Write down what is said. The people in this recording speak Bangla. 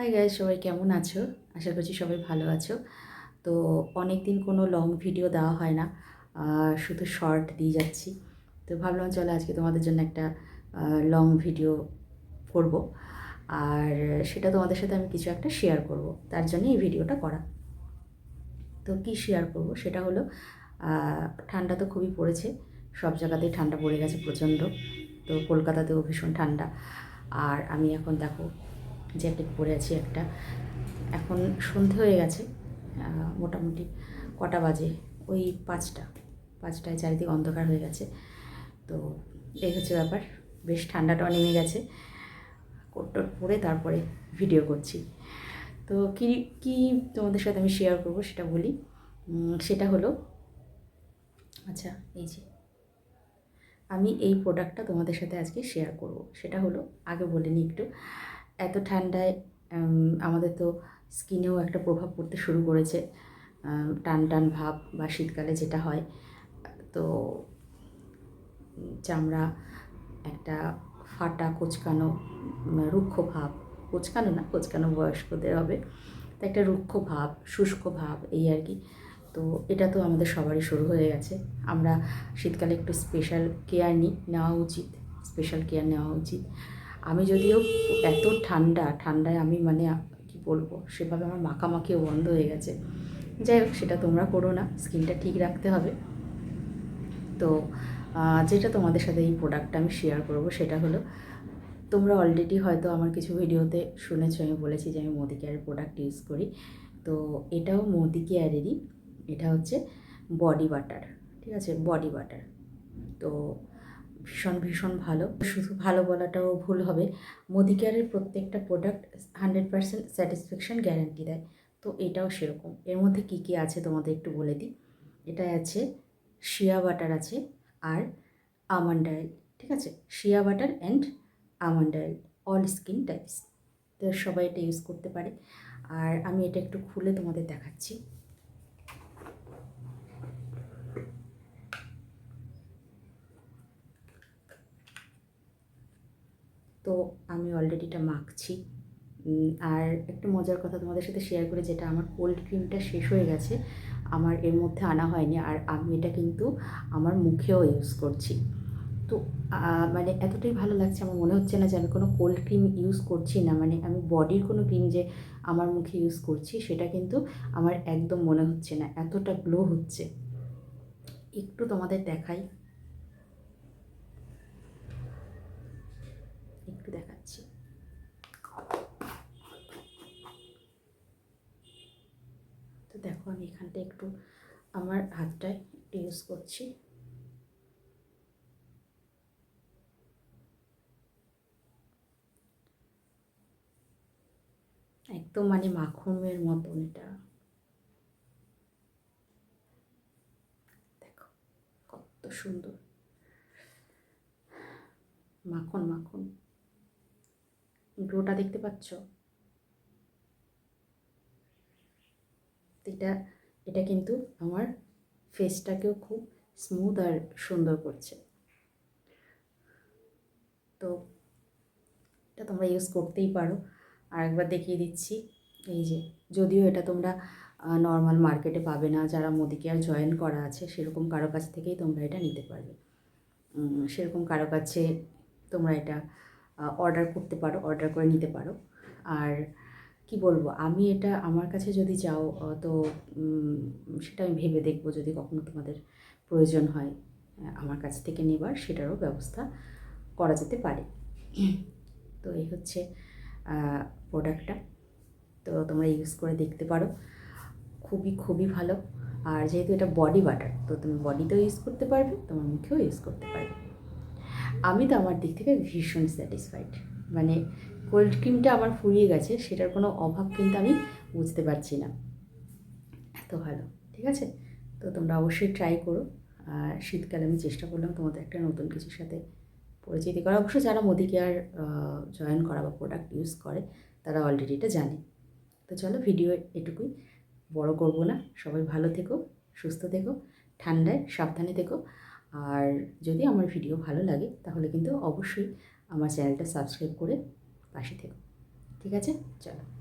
হাই গাইজ সবাই কেমন আছো? আশা করছি সবাই ভালো আছো। তো অনেক দিন কোনো লং ভিডিও দেওয়া হয় না শুধু শর্ট দিয়ে যাচ্ছি। তো ভাবলাম চলো আজকে তোমাদের জন্য একটা লং ভিডিও করব। আর সেটা তোমাদের সাথে আমি কিছু একটা শেয়ার করব, তার জন্য এই ভিডিওটা করা। তো কী শেয়ার করব? সেটা হলো ঠান্ডা তো খুবই পড়েছে, সব জায়গাতেই ঠান্ডা পড়ে গেছে প্রচণ্ড। তো কলকাতাতেও ভীষণ ঠান্ডা। আর আমি এখন দেখো জ্যাকেট পরে আছি একটা। এখন সন্ধে হয়ে গেছে মোটামুটি কটা বাজে? ওই পাঁচটা, পাঁচটায় চারিদিকে অন্ধকার হয়ে গেছে। তো এই হচ্ছে ব্যাপার, বেশ ঠান্ডাটাও নেমে গেছে। কোট টোট পরে তারপরে ভিডিও করছি। তো কী কী তোমাদের সাথে আমি শেয়ার করব সেটা বলি। সেটা হলো আচ্ছা এই যে, আমি এই প্রোডাক্টটা তোমাদের সাথে আজকে শেয়ার করব। সেটা হলো, আগে বলে নিই একটু এত ঠান্ডায় আমাদের তো স্কিনেও একটা প্রভাব পড়তে শুরু করেছে। টান টান ভাব বা শীতকালে যেটা হয়। তো চামড়া একটা ফাটা, কোচকানো রুক্ষ ভাব, কোচকানো না, কোচকানো বয়স্কদের হবে। তো একটা রুক্ষ ভাব, শুষ্ক ভাব, এই আর কি। তো এটা তো আমাদের সবারই শুরু হয়ে গেছে। আমরা শীতকালে একটু স্পেশাল কেয়ার নিই নেওয়া উচিত স্পেশাল কেয়ার নেওয়া উচিত। আমি যদিও এত ঠান্ডা, ঠান্ডায় আমি মানে কি বলব, সেভাবে আমার মাখামাখিও বন্ধ হয়ে গেছে। যাই হোক, সেটা তোমরা করো না, স্কিনটা ঠিক রাখতে হবে। তো যেটা তোমাদের সাথে এই প্রোডাক্টটা আমি শেয়ার করব, সেটা হলো, তোমরা অলরেডি হয়তো আমার কিছু ভিডিওতে শুনেছো, আমি বলেছি যে আমি মোদি কেয়ারের প্রোডাক্ট ইউজ করি। তো, এটাও মোদি কেয়ারেরই এটা হচ্ছে বডি বাটার ঠিক আছে? বডি বাটার তো ভীষণ ভীষণ ভালো। শুধু ভালো বলাটাও ভুল হবে। মোদি কেয়ারের প্রত্যেকটা product hundred percent satisfaction guarantee দেয়। তো এটাও সেরকম। এর মধ্যে কী কী আছে তোমাদের একটু বলে দিই? এটা আছে শিয়া বাটার আছে আর আমন্ড অয়েল ঠিক আছে? Shea butter and almond oil all skin types তো সবাই এটা ইউজ করতে পারে। আর আমি এটা একটু খুলে তোমাদের দেখাচ্ছি। তো আমি অলরেডি এটা মাখছি। আর একটা মজার কথা তোমাদের সাথে শেয়ার করে, যেটা আমার কোল্ড ক্রিমটা শেষ হয়ে গেছে, আমার এর মধ্যে আনা হয়নি, আর আমি এটা কিন্তু আমার মুখেও ইউজ করছি। তো মানে এতটাই ভালো লাগছে, আমার মনে হচ্ছে না যে আমি কোনো কোল্ড ক্রিম ইউজ করছি না মানে আমি বডির কোনো ক্রিম যে আমার মুখে ইউজ করছি, সেটা কিন্তু আমার একদম মনে হচ্ছে না, এতটা গ্লো হচ্ছে। একটু তোমাদের দেখাই। একটু দেখাচ্ছি। তো দেখো, আমি এখানটা একটু আমার হাতটায় একটু ইউজ করছি। একদম মানে মাখনের মতন এটা। দেখো, কত সুন্দর। মাখন মাখন। গ্লোটা দেখতে পাচ্ছ? এটা এটা কিন্তু আমার ফেসটাকেও খুব স্মুথ আর সুন্দর করছে। তো, এটা তোমরা ইউজ করতেই পারো। আর একবার দেখিয়ে দিচ্ছি, এই যে, যদিও এটা তোমরা নর্মাল মার্কেটে পাবে না, যারা মোদি কেয়ার জয়েন করা আছে, সেরকম কারও কাছ থেকেই তোমরা এটা নিতে পারবে। সেরকম কারও কাছে তোমরা এটা অর্ডার করতে পারো অর্ডার করে নিতে পারো। আর কি বলব, আমি এটা আমার কাছে যদি যাও তো সেটা আমি ভেবে দেখব যদি কখনো তোমাদের প্রয়োজন হয় আমার কাছ থেকে নেবার, সেটারও ব্যবস্থা করা যেতে পারে। তো এই হচ্ছে প্রোডাক্টটা তো তোমরা ইউজ করে দেখতে পারো। খুবই খুবই ভালো। আর যেহেতু এটা বডি বাটার তো তুমি বডিতেও ইউজ করতে পারবে, তোমার মুখেও ইউজ করতে পারবে। আমি তো আমার দিক থেকে ভীষণ স্যাটিসফাইড মানে কোল্ড ক্রিমটা আমার ফুরিয়ে গেছে, সেটার কোনো অভাব কিন্তু আমি বুঝতে পারছি না। এত ভালো, ঠিক আছে? তো তোমরা অবশ্যই ট্রাই করো। আর শীতকালে আমি চেষ্টা করলাম তোমাদের একটা নতুন কিছুর সাথে পরিচিতি করা। অবশ্য যারা মোদি কেয়ার জয়েন করা বা প্রোডাক্ট ইউজ করে, তারা অলরেডি এটা জানে। তো চলো ভিডিও এটুকুই। বড় করব না। সবাই ভালো থেকো, সুস্থ থেকো, ঠান্ডায় সাবধানে থেকো। আর যদি আমার ভিডিও ভালো লাগে, তাহলে কিন্তু অবশ্যই আমার চ্যানেলটা সাবস্ক্রাইব করে পাশে থেকো। ঠিক আছে? চলো।